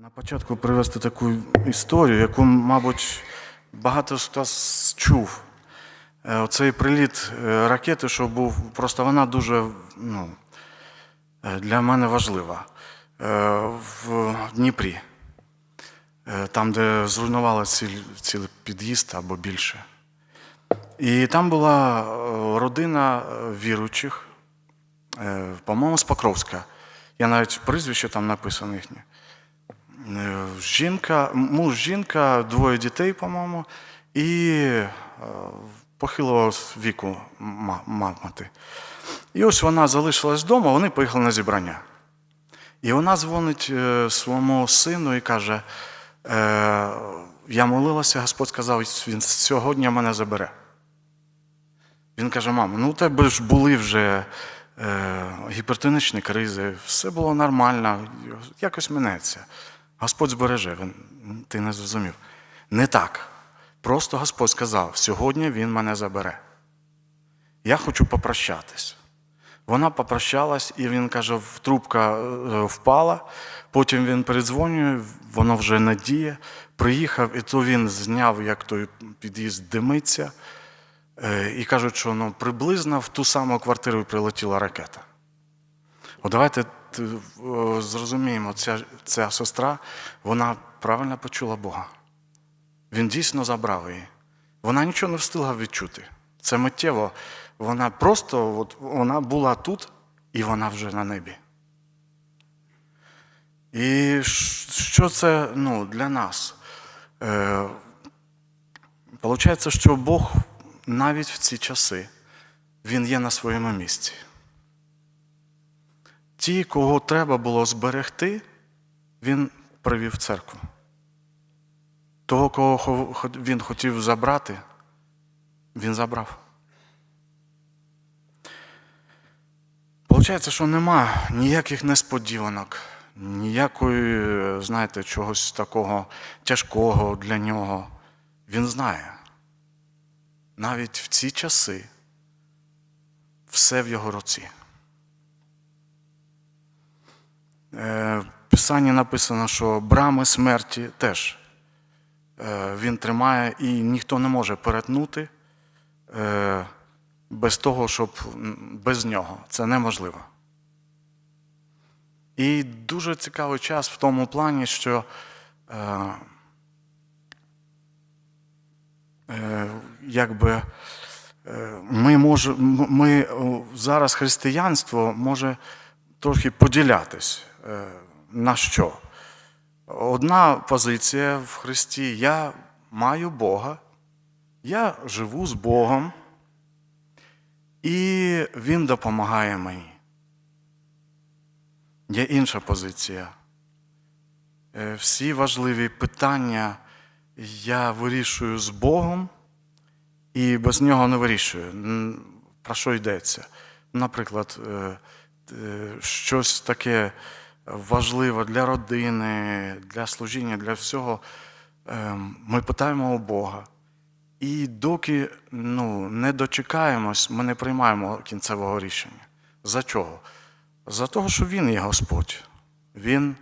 На початку привести таку історію, яку, мабуть, багато хто чув. Е, Оцей приліт е, ракети, що був, просто вона дуже ну, е, для мене важлива. В Дніпрі, там, де зруйнували цілий, під'їзд або більше. І там була родина віруючих, по-моєму, з Покровська. Я навіть прізвище там написано їхнє. Е, Жінка, муж, жінка, двоє дітей, по-моєму, і е, похилого віку ма- ма- мати. І ось вона залишилась вдома, вони поїхали на зібрання. І вона дзвонить е, своєму сину і каже: Я молилася, Господь сказав, він сьогодні мене забере. Він каже: мама, ну у тебе ж були вже гіпертонічні кризи, все було нормально, якось минеться. Господь збереже, він, ти не зрозумів. Не так. Просто Господь сказав, сьогодні Він мене забере. Я хочу попрощатись. Вона попрощалась, і він каже, трубка е, впала. Потім він передзвонює, воно вже не діє. Приїхав, і то він зняв, як той під'їзд димиться. Е, І кажуть, що ну, приблизно в ту саму квартиру прилетіла ракета. От давайте о, зрозуміємо, ця, ця сестра, вона правильно почула Бога. Він дійсно забрав її. Вона нічого не встигла відчути. Це миттєво. Вона просто от, вона була тут, і вона вже на небі. І що це ну, для нас? Е, Получається, що Бог навіть в ці часи Він є на своєму місці. Ті, кого треба було зберегти, він привів в церкву. Того, кого він хотів забрати, він забрав. Получається, що нема ніяких несподіванок, ніякої, знаєте, чогось такого тяжкого для нього. Він знає. Навіть в ці часи все в його руці. Е, В Писанні написано, що брами смерті теж е, він тримає і ніхто не може перетнути е, без того, щоб без нього. Це неможливо. І дуже цікавий час в тому плані, що е, е, якби е, ми може, ми зараз християнство може трохи поділятись. Е, На що? Одна позиція в Христі: я маю Бога, я живу з Богом, і Він допомагає мені. Є інша позиція. Е, Всі важливі питання я вирішую з Богом і без нього не вирішую. Про що йдеться? Наприклад, е, щось таке важливе для родини, для служіння, для всього. е, Ми питаємо у Бога. І доки ну, не дочекаємось, ми не приймаємо кінцевого рішення. За чого? За того, що Він є Господь. Він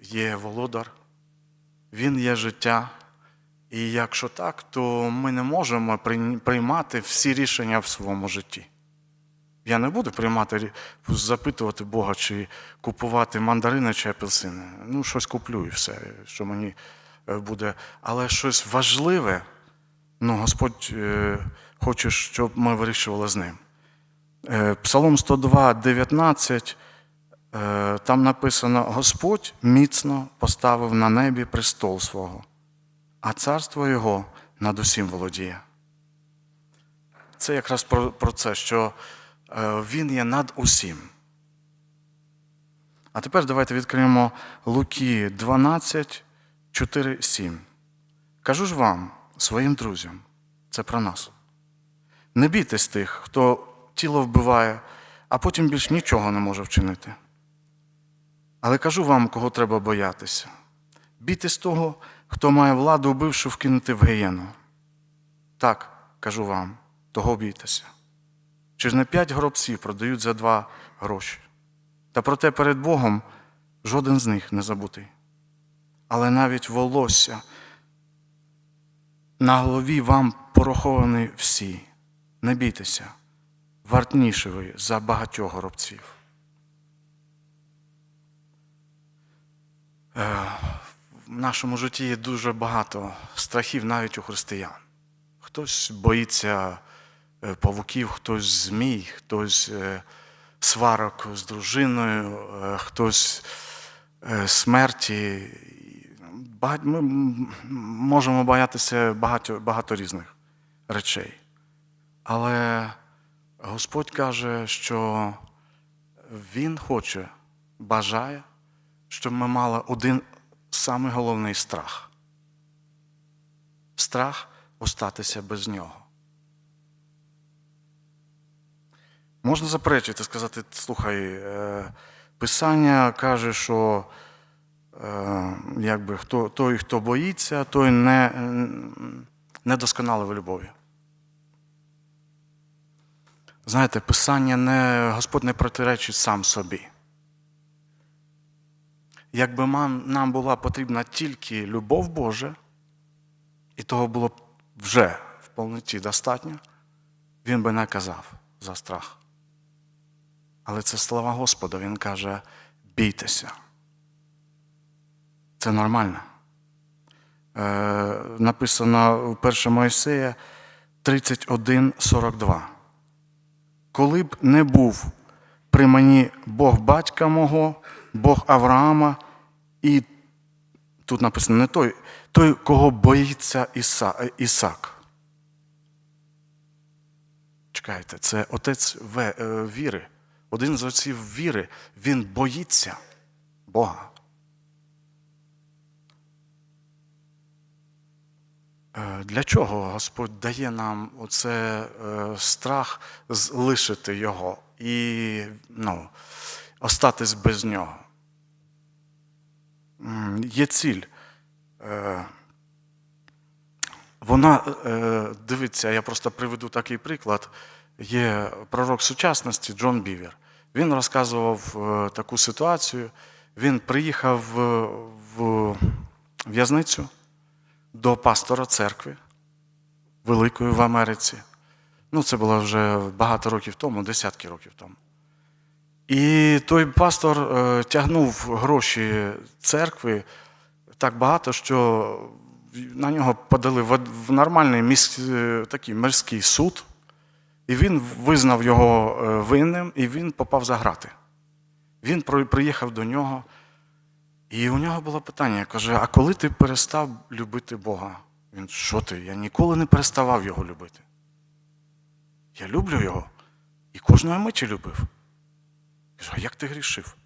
є володар, Він є життя. І якщо так, то ми не можемо приймати всі рішення в своєму житті. Я не буду приймати, запитувати Бога, чи купувати мандарини чи апельсини. Ну, щось куплю і все, що мені е, буде. Але щось важливе, ну, Господь е, хоче, щоб ми вирішували з ним. Е, Псалом 102, 19, е, там написано: Господь міцно поставив на небі престол свого, а царство Його над усім володіє. Це якраз про, про це, що Він є над усім. А тепер давайте відкриємо Луки 12, 4, 7. Кажу ж вам, своїм друзям, це про нас. Не бійтесь тих, хто тіло вбиває, а потім більш нічого не може вчинити. Але кажу вам, кого треба боятися. Бійтесь того, хто має владу, вбивши, вкинути в гієну. Так, кажу вам, того бійтеся. Чи ж не п'ять гробців продають за два гроші? Та проте перед Богом жоден з них не забутий. але навіть волосся на голові вам пораховані всі. Не бійтеся, вартніші ви за багатьох горобців. Е, В нашому житті є дуже багато страхів навіть у християн. Хтось боїться павуків, хтось змій, хтось е, сварок з дружиною, е, хтось е, смерті. Ми можемо боятися багато, багато різних речей. Але Господь каже, що Він хоче, бажає, щоб ми мали один самий головний страх. Страх остатися без нього. Можна заперечити, сказати, слухай, е, Писання каже, що е, якби, хто, той, хто боїться, той не, не досконалий в любові. Знаєте, Писання не, Господь не протиречить сам собі. Якби нам була потрібна тільки любов Божа, і того було б вже в повноті достатньо, він би не казав за страх. Але це слова Господа, Він каже: бійтеся. Це нормально. Е, написано у 1 Моїсея 31,42. Коли б не був при мені Бог батька мого, Бог Авраама, і тут написано не той, той, кого боїться Іса, е, Ісак. Чекайте, це отець е, віри. Один з отців віри, він боїться Бога. Е, Для чого Господь дає нам оце е, страх залишити його і ну, остатись без нього? Є ціль. Е, Вона, дивіться, я просто приведу такий приклад. Є пророк сучасності Джон Бівер. Він розказував е, таку ситуацію. Він приїхав в, в в'язницю до пастора церкви великої в Америці. Ну, це було вже багато років тому, десятки років тому. І той пастор е, тягнув гроші церкви так багато, що на нього подали в, нормальний міс, е, такий мирський суд, і він визнав його е, винним, і він попав за грати. Він приїхав до нього, і у нього було питання: каже: А коли ти перестав любити Бога? Він, що ти? Я ніколи не переставав його любити. Я люблю його і кожної миті любив. Кажу, а як ти грішив?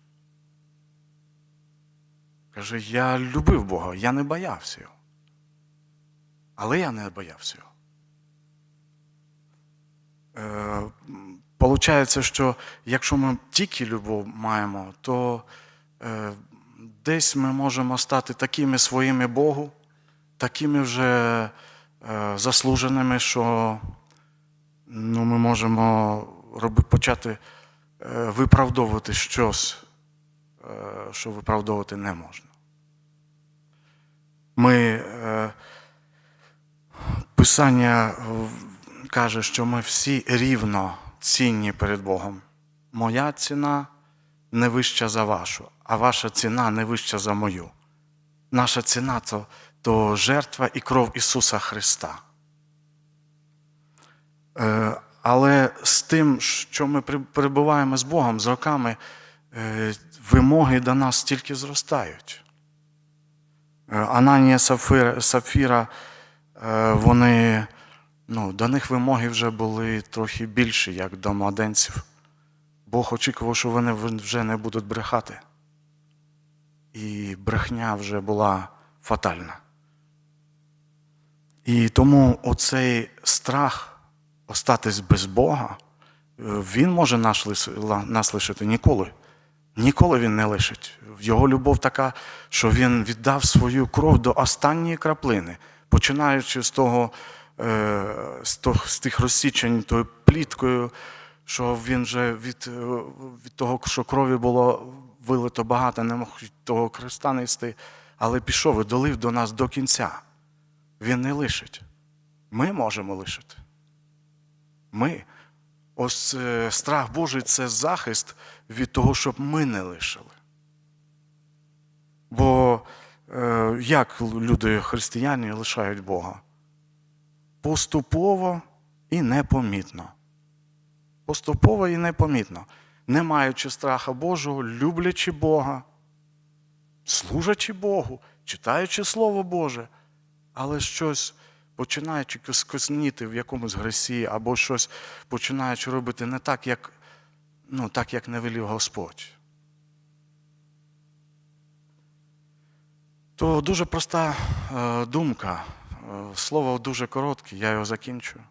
Каже, я любив Бога, я не боявся його. Але я не боявся його. Е, Получається, що якщо ми тільки любов маємо, то е, десь ми можемо стати такими своїми Богу, такими вже е, заслуженими, що ну, ми можемо роби, почати виправдовувати щось, що виправдовувати не можна. Ми, Писання каже, що ми всі рівно цінні перед Богом. Моя ціна не вища за вашу, а ваша ціна не вища за мою. Наша ціна то, то жертва і кров Ісуса Христа. Е, Але з тим, що ми перебуваємо з Богом, з роками, е, вимоги до нас тільки зростають. Е, Ананія Сапфіра, вони, ну, до них вимоги вже були трохи більші, як до младенців. Бог очікував, що вони вже не будуть брехати. І брехня вже була фатальна. І тому оцей страх остатись без Бога, е, він може нас лишити ніколи. Ніколи він не лишить. Його любов така, що він віддав свою кров до останньої краплини, починаючи з того, з, тих розсічень тою пліткою, що він вже від, е, від того, що крові було вилито багато, не мог того креста нести, але пішов і долив до нас до кінця. Він не лишить. Ми можемо лишити. Ми. Ось е, страх Божий це захист від того, щоб ми не лишили. Бо е, як люди християни лишають Бога? Поступово і непомітно. Поступово і непомітно. Не маючи страха Божого, люблячи Бога, служачи Богу, читаючи Слово Боже, але щось починаючи кос- косніти в якомусь гресі, або щось починаючи робити не так, як, ну, так, як не велів Господь. То дуже проста е, думка. Е, Слово дуже коротке, я його закінчую.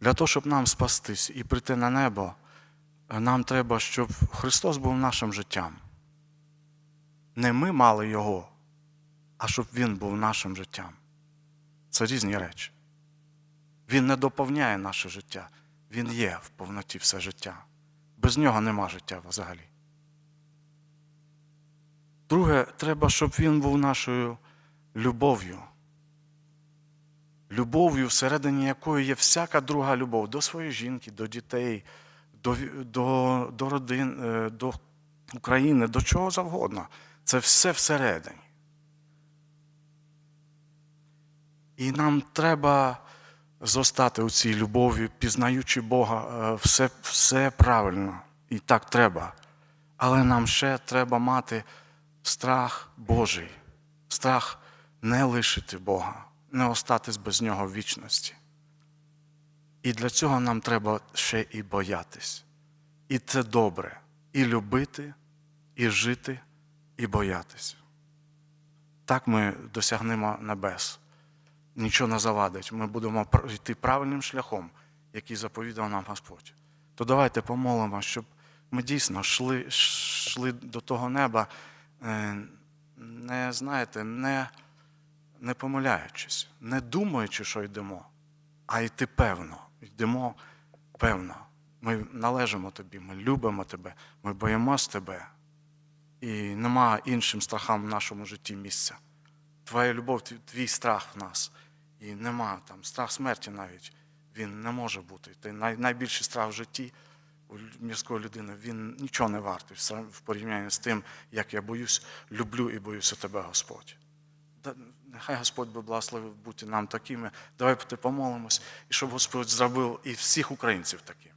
Для того, щоб нам спастись і прийти на небо, е, нам треба, щоб Христос був нашим життям. Не ми мали Його, а щоб Він був нашим життям. Це різні речі. Він не доповняє наше життя. Він є в повноті все життя. Без нього нема життя взагалі. Друге, треба, щоб він був нашою любов'ю. Любов'ю, всередині якої є всяка друга любов до своєї жінки, до дітей, до, до, до родин, е, до України, до чого завгодно. Це все всередині. І нам треба зостати у цій любові, пізнаючи Бога, е, все, все правильно. І так треба. Але нам ще треба мати страх Божий, страх не лишити Бога, не остатись без Нього в вічності. І для цього нам треба ще і боятись. І це добре. І любити, і жити, і боятись. Так ми досягнемо небес. Нічого не завадить. Ми будемо йти правильним шляхом, який заповідав нам Господь. То давайте помолимо, щоб ми дійсно йшли, до того неба, е, не знаєте, не, не помиляючись, не думаючи, що йдемо, а йти певно. Йдемо певно. Ми належимо тобі, ми любимо тебе, ми боїмось тебе. І нема іншим страхам в нашому житті місця. Твоя любов, твій, страх в нас. І нема там страх смерті навіть. Він не може бути. Ти найбільший страх в житті у мірської людини, він нічого не вартий в порівнянні з тим, як я боюсь, люблю і боюся тебе, Господь. Нехай Господь би благословив бути нам такими. Давай ти помолимось, і щоб Господь зробив і всіх українців такими.